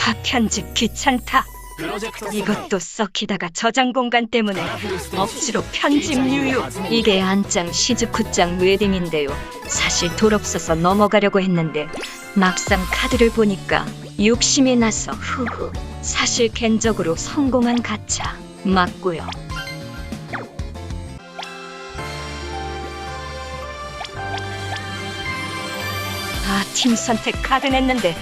하 편집 귀찮다. 이것도 썩히다가 저장 공간 때문에 억지로 편집 유유. 이게 안짱 시즈쿠짱 웨딩인데요. 사실 돌 없어서 넘어가려고 했는데 막상 카드를 보니까 욕심이 나서 후후. 사실 겐적으로 성공한 가차 맞고요. 아, 팀 선택 카드 냈는데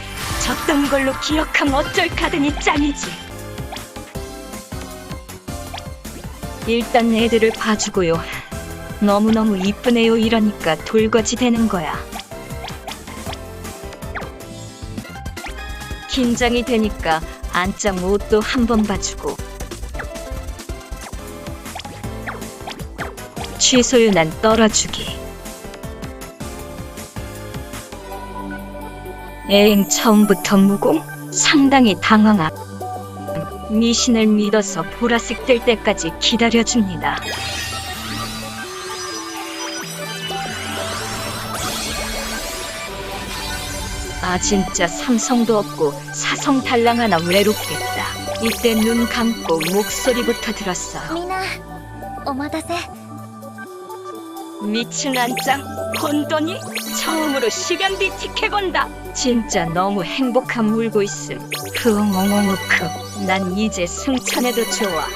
졌던 걸로 기억하면 어쩔 카드니 짱이지. 일단 애들을 봐주고요. 너무너무 이쁘네요 이러니까 돌거지 되는 거야. 긴장이 되니까 안짱 옷도 한번 봐주고 취소윤한 떨어주기 에잉 처음부터 무공? 상당히 당황함 미신을 믿어서 보라색 뜰 때까지 기다려줍니다 아 진짜 삼성도 없고 사성 달랑 하나 외롭겠다 이때 눈 감고 목소리부터 들었어요 みんなお待たせ 미친 안짱 본더니 처음으로 시간비 티켓본다 진짜 너무 행복함 울고 있음 크엉엉엉크 난 이제 승천해도 좋아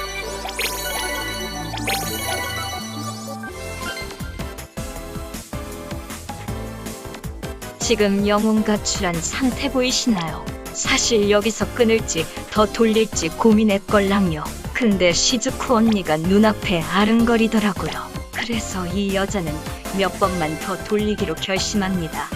지금 영혼 가출한 상태 보이시나요? 사실 여기서 끊을지 더 돌릴지 고민했걸랑요. 근데 시즈쿠 언니가 눈앞에 아른거리더라고요. 그래서 이 여자는 몇 번만 더 돌리기로 결심합니다.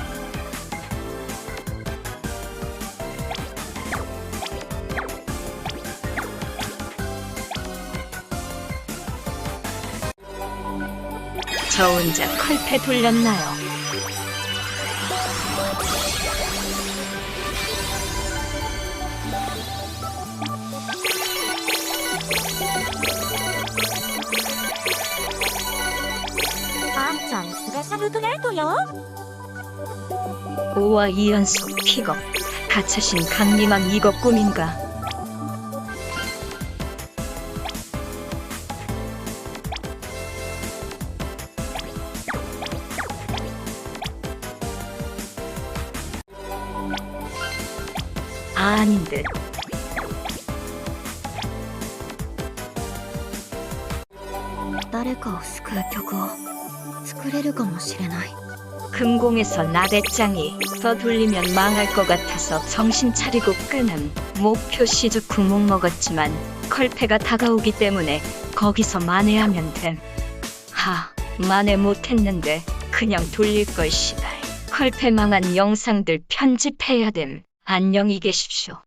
저 혼자 컬패 돌렸나요? 아짱 스페셜 그레이트요 오와 이연속 픽업 가차신 강림함 이거 꿈인가 아닌 듯 誰かを救う曲を 作れるかもしれない 금공에서 나대짱이 더 돌리면 망할 것 같아서 정신 차리고 끄는 목표 시즈 구멍 먹었지만 컬패가 다가오기 때문에 거기서 만회하면 됨. 하, 만회 못했는데 그냥 돌릴 걸 시발. 컬패 망한 영상들 편집해야 됨. 안녕히 계십시오.